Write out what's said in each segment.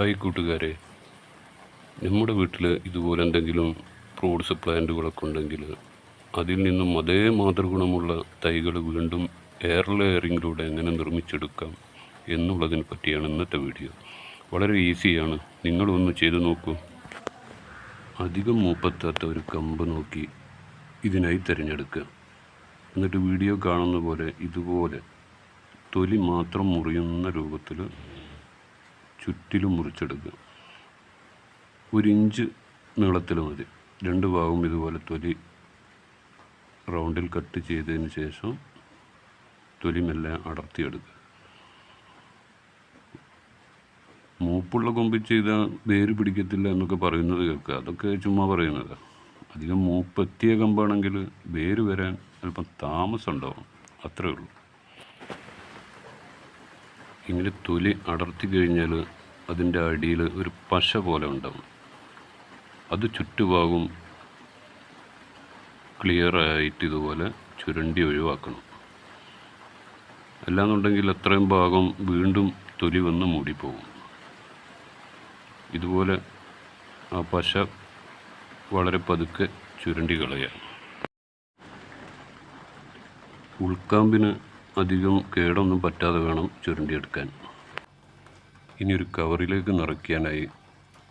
Hi കൂട്ടുകാരെ. നമ്മുടെ വീട്ടിൽ ഇതുപോലെ എന്തെങ്കിലും ഫ്രൂട്ട്സ് പ്ലാന്റുകളൊക്കെ ഉണ്ടെങ്കിൽ അതിൽ നിന്നും അതേ മാതൃഗുണമുള്ള തൈകൾ വീണ്ടും എയർ ലെയറിങ്ങിലൂടെ എങ്ങനെ നിർമ്മിച്ചെടുക്കാം എന്നുള്ളതിനെ പറ്റിയാണ് ഇന്നത്തെ വീഡിയോ. വളരെ ഈസിയാണ്. നിങ്ങളൊന്ന് ചെയ്തു നോക്കൂ. അധികം മൂപ്പത്താത്ത ഒരു കമ്പ് നോക്കി ഇതിനായി തിരഞ്ഞെടുക്കുക. എന്നിട്ട് വീഡിയോ കാണുന്ന പോലെ ഇതുപോലെ തൊലി മാത്രം മുറിയുന്ന രൂപത്തിൽ ചുറ്റിലും മുറിച്ചെടുക്കുക ഒരു ഇഞ്ച് നീളത്തിൽ മതി. രണ്ട് ഭാഗവും ഇതുപോലെ തൊലി റൗണ്ടിൽ കട്ട് ചെയ്തതിന് ശേഷം തൊലി മെല്ലെ അടർത്തിയെടുക്കുക മൂപ്പുള്ള കൊമ്പിൽ ചെയ്താൽ വേര് പിടിക്കത്തില്ല എന്നൊക്കെ പറയുന്നത് കേൾക്കുക. അതൊക്കെ ചുമ്മാ പറയുന്നതാണ് അധികം മൂപ്പെത്തിയ കമ്പാണെങ്കിൽ വേര് വരാൻ അല്പം താമസം ഉണ്ടാവും അത്രേ ഉള്ളൂ. ഇങ്ങനെ തൊലി അടർത്തി കഴിഞ്ഞാൽ അതിന്റെ അടിയിൽ ഒരു പശ പോലെ ഉണ്ടാവും. അത് ചുറ്റുഭാഗം ക്ലിയർ ആയിട്ട് ഇതുപോലെ ചുരണ്ടി ഒഴിവാക്കണം. അല്ലാന്നുണ്ടെങ്കിൽ അത്രയും ഭാഗം വീണ്ടും തൊലി വന്ന് മൂടിപ്പോകും ഇതുപോലെ ആ പശ വളരെ പതുക്കെ ചുരണ്ടി കളയാം. ഉൾക്കാമ്പിന് അധികം കേടൊന്നും പറ്റാതെ വേണം ചുരണ്ടിയെടുക്കാൻ ഇനി ഒരു കവറിലേക്ക് നിറയ്ക്കാനായി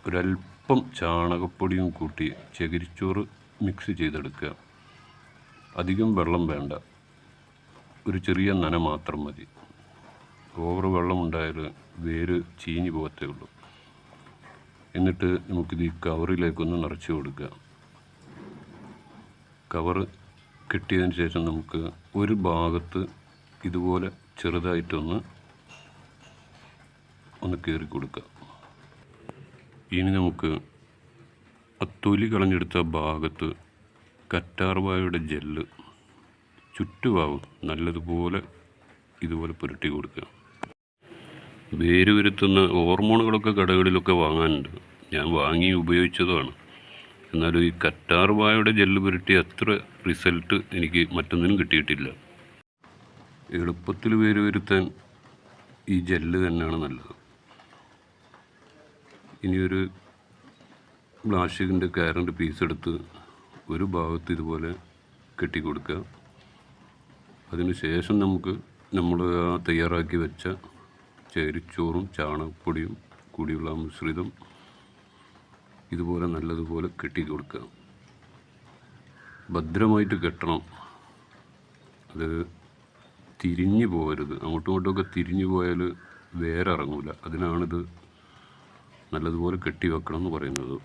ഒരല്പം ചാണകപ്പൊടിയും കൂട്ടി ചകിരിച്ചോറ് മിക്സ് ചെയ്തെടുക്കുക. അധികം വെള്ളം വേണ്ട. ഒരു ചെറിയ നന മാത്രം മതി. ഓവർ വെള്ളമുണ്ടായാൽ വേര് ചീഞ്ഞു പോകത്തേ ഉള്ളൂ. എന്നിട്ട് നമുക്കിത് ഈ കവറിലേക്കൊന്ന് നിറച്ച് കൊടുക്കുക. കവർ കിട്ടിയതിന് ശേഷം നമുക്ക് ഒരു ഭാഗത്ത് ഇതുപോലെ ചെറുതായിട്ടൊന്ന് ഒന്ന് കീറി കൊടുക്കുക ഇനി നമുക്ക് തൊലി കളഞ്ഞെടുത്ത ഭാഗത്ത് കറ്റാർവാഴയുടെ ജെല്ല് ചുറ്റുവാവ് നല്ലതുപോലെ ഇതുപോലെ പുരട്ടി കൊടുക്കുക. വേര് വരുത്തുന്ന ഹോർമോണുകളൊക്കെ കടകളിലൊക്കെ വാങ്ങാനുണ്ട്. ഞാൻ വാങ്ങി ഉപയോഗിച്ചതുമാണ് എന്നാലും ഈ കറ്റാർവായയുടെ ജെല്ല് പുരട്ടി അത്ര റിസൾട്ട് എനിക്ക് മറ്റൊന്നിനും കിട്ടിയിട്ടില്ല. എളുപ്പത്തിൽ വേര് വരുത്താൻ ഈ ജെല്ല് തന്നെയാണ് നല്ലത്. ഇനിയൊരു പ്ലാസ്റ്റിക്കിന്റെ കയറിന്റെ പീസ് എടുത്ത് ഒരു ഭാഗത്ത് ഇതുപോലെ കെട്ടിക്കൊടുക്കുക. അതിന് ശേഷം നമുക്ക് നമ്മൾ തയ്യാറാക്കി വെച്ച ചേരിച്ചോറും ചാണകപ്പൊടിയും കൂടിയുള്ള മിശ്രിതം ഇതുപോലെ നല്ലതുപോലെ കെട്ടി കൊടുക്കുക ഭദ്രമായിട്ട് കെട്ടണം. അത് തിരിഞ്ഞു പോകരുത്. അങ്ങോട്ടും ഇങ്ങോട്ടുമൊക്കെ തിരിഞ്ഞു പോയാൽ വേറെ ഇറങ്ങൂല. അതിനാണിത് നല്ലതുപോലെ കെട്ടി വെക്കണം എന്ന് പറയുന്നത്.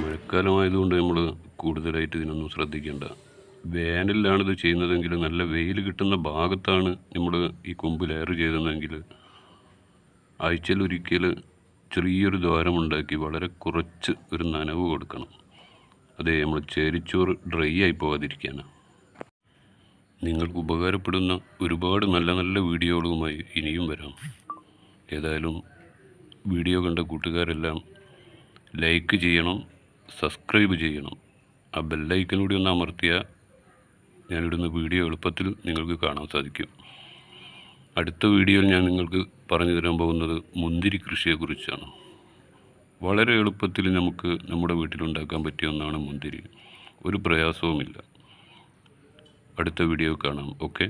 മഴക്കാലമായതുകൊണ്ട് നമ്മൾ കൂടുതലായിട്ട് ഇതിനൊന്നും ശ്രദ്ധിക്കേണ്ട. വേനലിലാണ് ഇത് ചെയ്യുന്നതെങ്കിൽ നല്ല വെയിൽ കിട്ടുന്ന ഭാഗത്താണ് നമ്മൾ ഈ കൊമ്പ് ലെയർ ചെയ്തതെങ്കിൽ ആഴ്ചയിലൊരിക്കൽ ചെറിയൊരു ദ്വാരമുണ്ടാക്കി വളരെ കുറച്ച് ഒരു നനവ് കൊടുക്കണം. അതേ നമ്മൾ ചേരിച്ചോറ് ഡ്രൈ ആയി പോകാതിരിക്കാനാണ് നിങ്ങൾക്ക് ഉപകാരപ്പെടുന്ന ഒരുപാട് നല്ല നല്ല വീഡിയോകളുമായി ഇനിയും വരാം. ഏതായാലും വീഡിയോ കണ്ട കൂട്ടുകാരെല്ലാം ലൈക്ക് ചെയ്യണം സബ്സ്ക്രൈബ് ചെയ്യണം. ആ ബെല്ലൈക്കനൂടി ഒന്ന് അമർത്തിയാൽ ഞാനിടുന്ന വീഡിയോ എളുപ്പത്തിൽ നിങ്ങൾക്ക് കാണാൻ സാധിക്കും. അടുത്ത വീഡിയോയിൽ ഞാൻ നിങ്ങൾക്ക് പറഞ്ഞു തരാൻ പോകുന്നത് മുന്തിരി കൃഷിയെക്കുറിച്ചാണ്. വളരെ എളുപ്പത്തിൽ നമുക്ക് നമ്മുടെ വീട്ടിലുണ്ടാക്കാൻ പറ്റിയ ഒന്നാണ് മുന്തിരി. ഒരു പ്രയാസവുമില്ല. അടുത്ത വീഡിയോ കാണാം. ഓക്കെ?